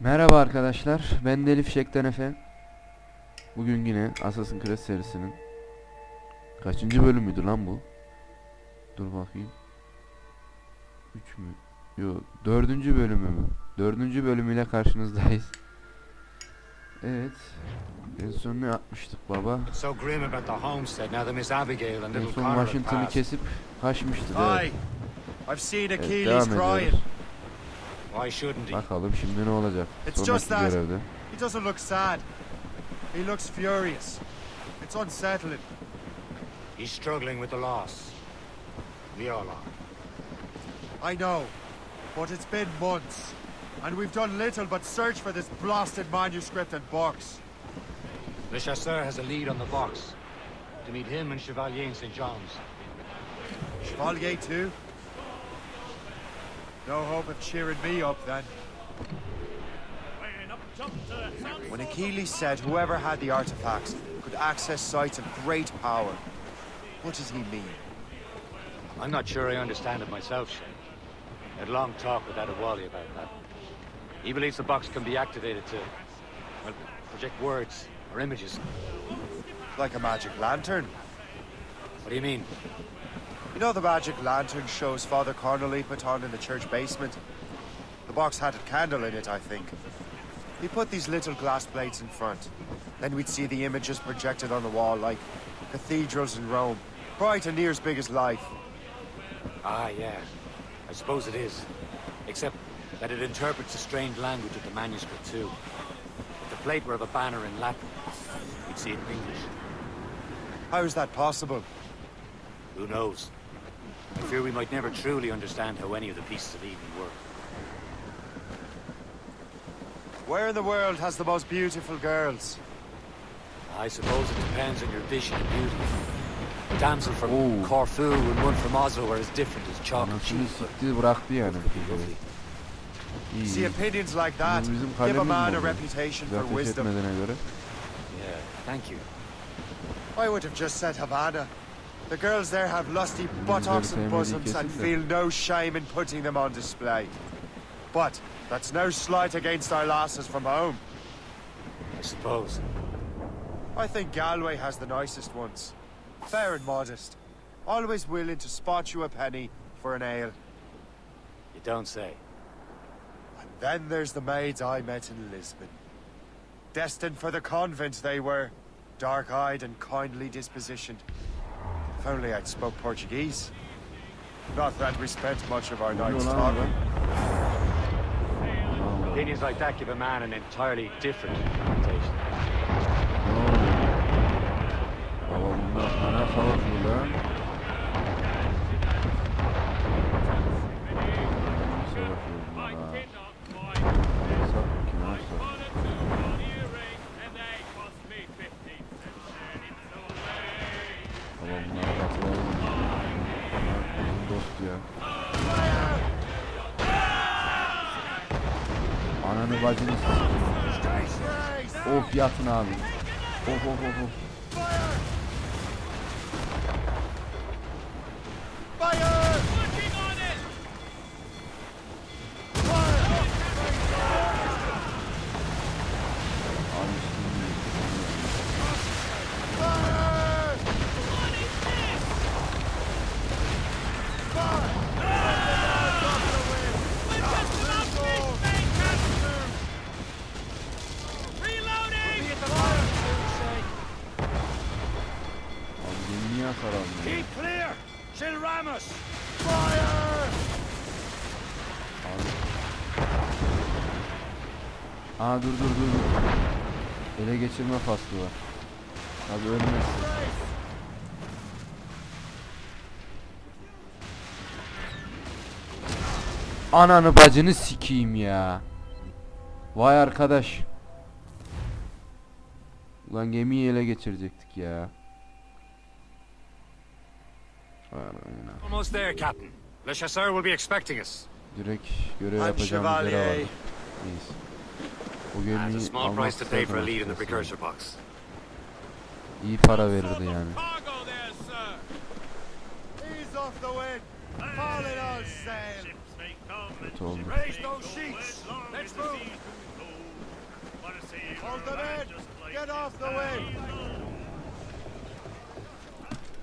Merhaba arkadaşlar, ben Deli Fişek'ten Efe. Bugün yine Assassin's Creed serisinin kaçıncı bölümüydü lan bu? Dur bakayım. 3 mü? Yok, dördüncü bölümü mü? Dördüncü bölümüyle karşınızdayız. Evet. En son ne yapmıştık baba? En son Washington'ı kesip kaçmıştık. Evet. I've seen Evet, devam crying. ediyoruz. Why shouldn't he? Bakalım şimdi ne olacak? It's just Sonraki that. görevde. He doesn't look sad. He looks furious. It's unsettling. He's struggling with the loss. We all are. I know. But it's been months. And we've done little but search for this blasted manuscript and box. Le Chasseur has a lead on the box. To meet him and Chevalier in St. John's. Chevalier too? No hope of cheering me up then. When Achilles said whoever had the artifacts could access sites of great power, what does he mean? I'm not sure I understand it myself, Shane. I had a long talk with Adewale about that. He believes the box can be activated to, well, project words or images. Like a magic lantern? What do you mean? You know the magic lantern shows Father Connolly put on in the church basement? The box had a candle in it, I think. He put these little glass plates in front. Then we'd see the images projected on the wall like cathedrals in Rome. Bright and near as big as life. Ah, yeah. I suppose it is. Except that it interprets the strange language of the manuscript, too. If the plate were of a banner in Latin, we'd see it in English. How is that possible? Who knows? I fear we might never truly understand how any of the pieces of Eden work. Where in the world has the most beautiful girls? I suppose it depends on your vision of beauty. A damsel from Ooh. Corfu and one from Oslo are as different as chalk and cheese. but sikti bıraktı yani. both could be lovely. İyi See, opinions like that give a man a reputation for wisdom. Yeah, thank you. I would have just said Havana. The girls there have lusty buttocks and bosoms and feel no shame in putting them on display. But that's no slight against our lasses from home. I suppose. I think Galway has the nicest ones. Fair and modest. Always willing to spot you a penny for an ale. You don't say. And then there's the maids I met in Lisbon. Destined for the convent they were. Dark-eyed and kindly dispositioned. If only I'd spoke Portuguese. Not that we spent much of our Ne oluyor nights talking. orada? Opinions like that give a man an entirely different reputation. Ne Invadimos. Ô, oh, na água. Oh, oh, oh, oh. Aa dur dur dur dur. Ele geçirme faslı var. Abi ölmezsin. Ananı bacını sikeyim ya. Vay arkadaş. Ulan gemiyi ele geçirecektik ya. Almost there, Captain. Le Chasseur will be expecting us. Direkt görev yapacağımız yere vardık. İyiyiz. Bugün iyi almak İyi para verirdi yani. Kötü oldu.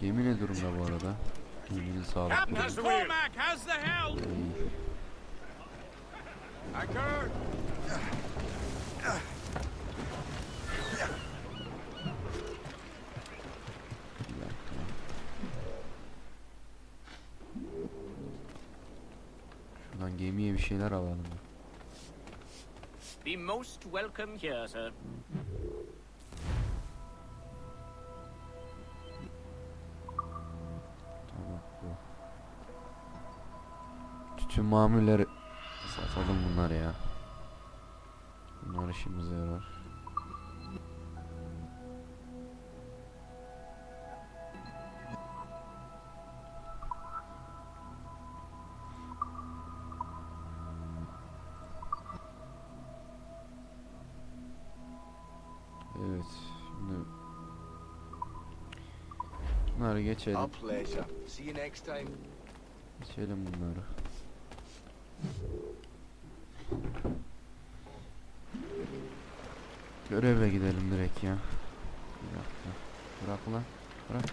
Gemi ne durumda bu arada? Geminin sağlıklı. İyi. Şeyler alalım. Be most welcome here, sir. Tamam bu. Tütün mamulleri satalım bunları ya. Bunlar işimize yarar. Şimdi bunları geçelim. Our pleasure. See you next time. Geçelim bunları. Göreve gidelim direkt ya. Bir dakika. Bırak ulan. Bırak.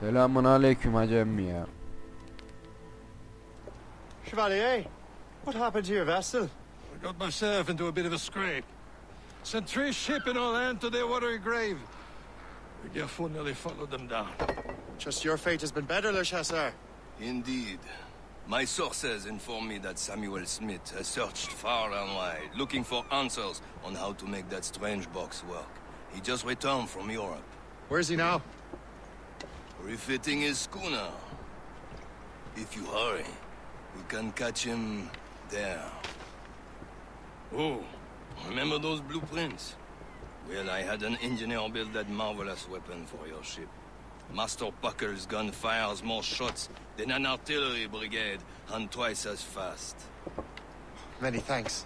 Selamun aleyküm hacem ya. Chevalier, what happened to your vessel? I got myself into a bit of a scrape. Sent three ship in all hand to their watery grave. The Gaffo nearly followed them down. Just your fate has been better, Le Chasseur. Indeed. My sources inform me that Samuel Smith has searched far and wide, looking for answers on how to make that strange box work. He just returned from Europe, Where's he now? Refitting his schooner. If you hurry, we can catch him there. Oh, remember those blueprints? Well, I had an engineer build that marvelous weapon for your ship. Master Pucker's gun fires more shots than an artillery brigade and twice as fast. Many thanks.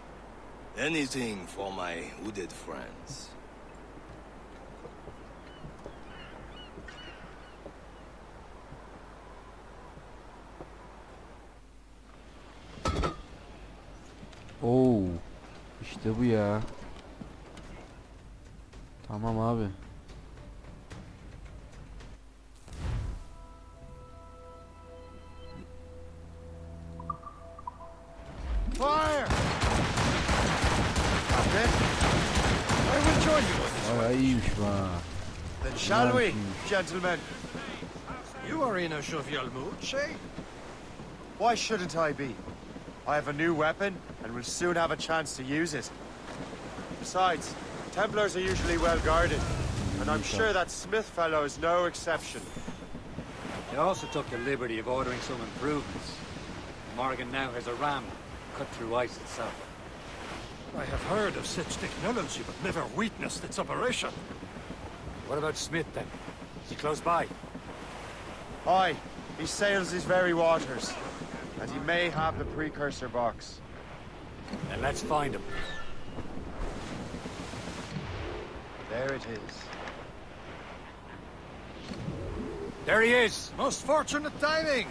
Anything for my hooded friends. İşte bu ya. Tamam abi. Fire! I will join you on this. Bayağı iyiymiş ha. Then shall we, gentlemen? You are in a jovial mood, Shay? Why shouldn't I be? I have a new weapon, and will soon have a chance to use it. Besides, Templars are usually well guarded, and I'm sure that Smith fellow is no exception. They also took the liberty of ordering some improvements. Morgan now has a ram cut through ice itself. I have heard of such technology, but never witnessed its operation. What about Smith then? Is he close by? Aye, he sails these very waters, and he may have the precursor box. Then let's find him. There it is. There he is! Most fortunate timing.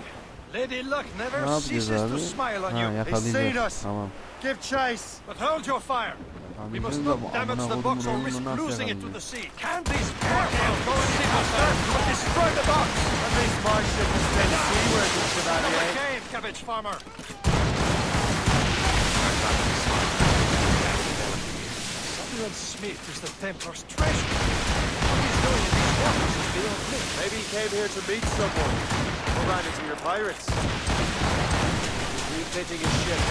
Lady Luck never yapacağız ceases to smile on Ha you. seen us. Tamam. Give chase! But hold your fire. We must Anlayacağız da bu not damage the box or risk losing it to the sea. Can these portals go and see us first? We'll destroy the box. At least my ship is still seaworthy, Another Chevalier. Cave, cabbage farmer. Samuel Smith is the Templar's treasure. What he's doing in these waters is beyond me. Maybe he came here to meet someone. Or ran into your pirates. He's refitting his ship.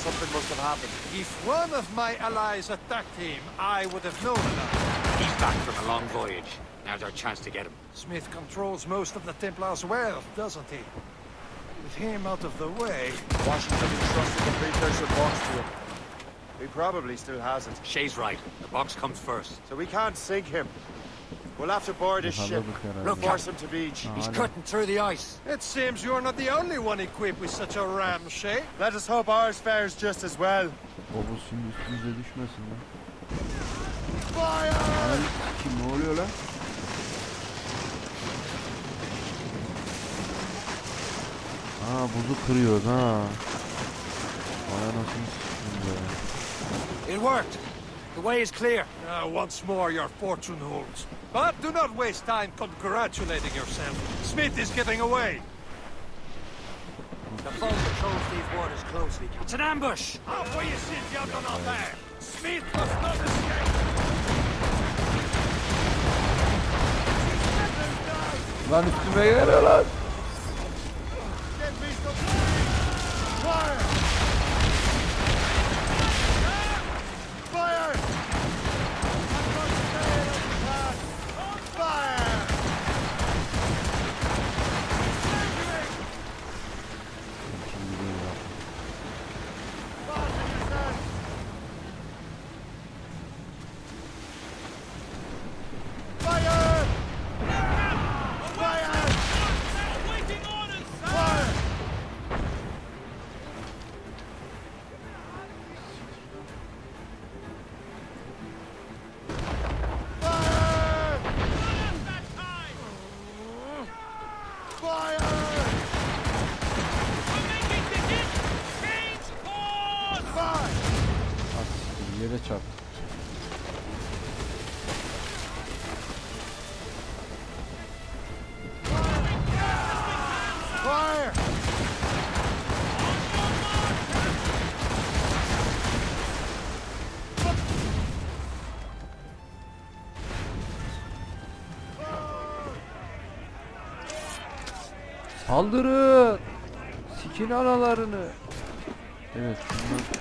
Something must have happened. If one of my allies attacked him, I would have known about it. He's back from a long voyage. Now's our chance to get him. Smith controls most of the Templar's wealth, doesn't he? With him out of the way, Washington entrusted the precursor box to him. He probably still has it. Shay's right. The box comes first. So we can't sink him. We'll have to board his ship. Yakaladık herhalde. Look, Force him to beach. He's cutting through the ice. It seems you're not the only one equipped with such a ramshackle. Let us hope ours fares just as well. O üstümüze düşmesin lan. Fire! Kim ne oluyor lan? Ha buzu kırıyoruz ha. Vay anasını sikeyim be. It worked. The way is clear. Uh, once more, your fortune holds. But do not waste time congratulating yourself. Smith is getting away. The foe patrols these waters closely. It's an ambush. Halfway you sit, you not there. Smith must not escape. Lan üstüme geliyor lan. Fire! Fire! Siktir, yere çarp. Fire! Saldırın! Sikin analarını. Evet bunlar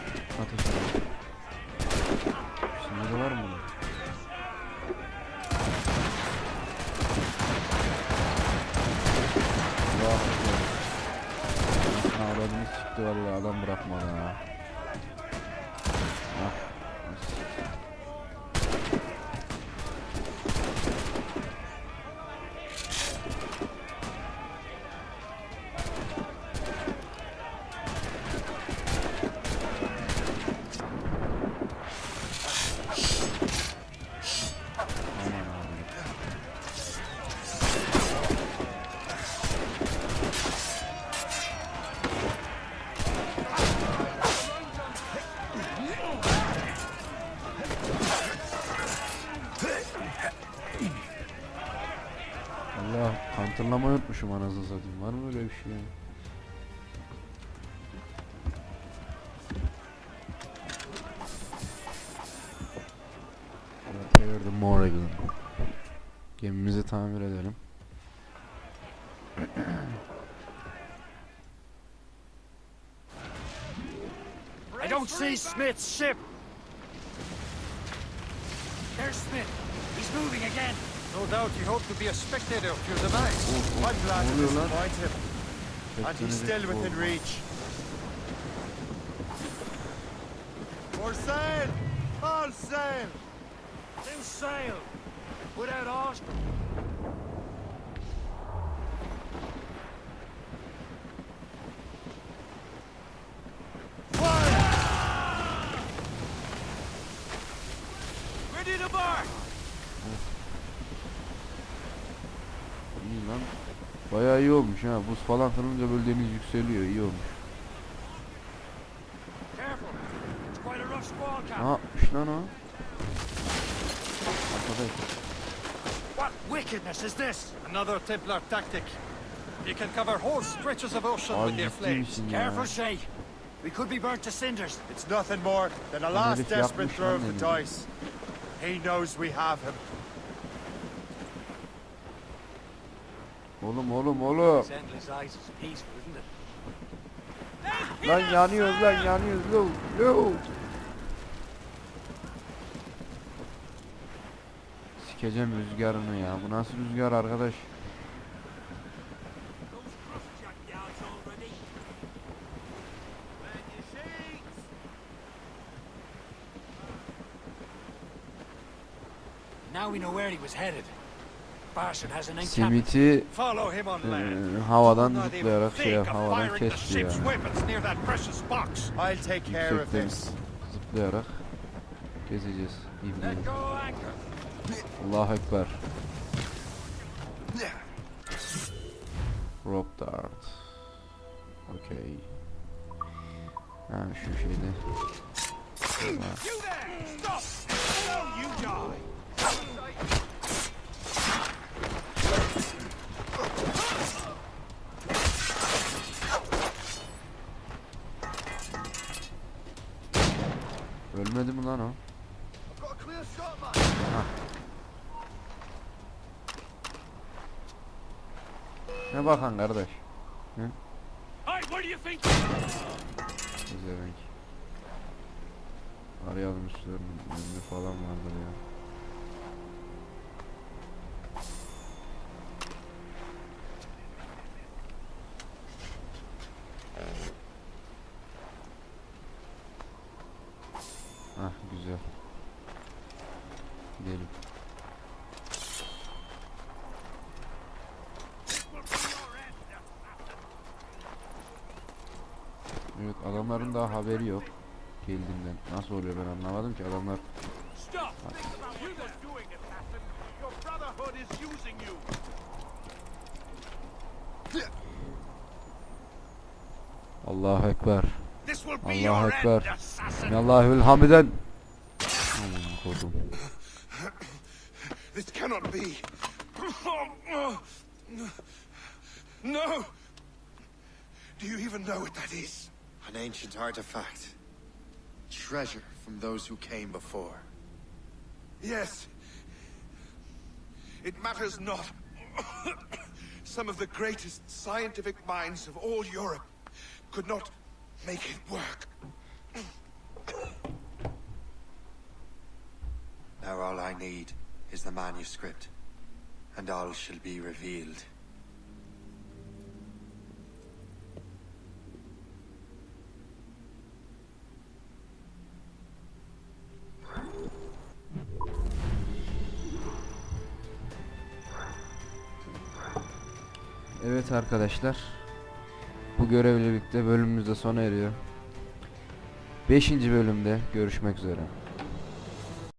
unutmuşum anasını satayım. Var mı öyle bir şey ya? Repair the Morrigan. Gemimizi tamir edelim. I don't see Smith's ship. There's Smith. He's moving again. No doubt you hope to be a spectator of your demise. I'm glad to lan? disappoint him. And he's still within reach. For sail! All sail! Still sail. Without Oscar. Ready to bark! İyi lan. Bayağı iyi olmuş ha. Buz falan kırınca böyle deniz yükseliyor. İyi olmuş. Careful. It's quite a rough squall, Ne Captain. yapmış lan o? Arkadaş. What wickedness is this? Another Templar tactic. You can cover whole stretches of ocean Abi with their flames. Careful, Shay. We could be burnt to cinders. It's nothing more than a last desperate throw of the dice. He knows we have him. Oğlum oğlum oğlum. Lan yanıyoruz lan yanıyoruz. Yo yo. Sikeceğim rüzgarını ya. Bu nasıl rüzgar arkadaş? Now we know where he was headed. Simit'i e, havadan zıplayarak şey havadan kesti yani. Yüksekten zıplayarak keseceğiz. İbneyi. Allahu Ekber. Rope dart. Okey. Ha şu şeyde. Ha. Ölmedi mi lan o? Ha. Ne bakan kardeş? Hı? Zevenk. Arayalım üstlerini falan vardır ya. Adamların daha haberi yok geldiğimden. Nasıl oluyor ben anlamadım ki adamlar you. Allahu Ekber. Allahu Ekber. Allahül hamiden. Kodum. This cannot be. No! Do you even know what that is? An ancient artifact. Treasure from those who came before. Yes. It matters not. Some of the greatest scientific minds of all Europe could not make it work. Now all I need is the manuscript, and all shall be revealed. Arkadaşlar. Bu görevle birlikte bölümümüz de sona eriyor. 5. bölümde görüşmek üzere.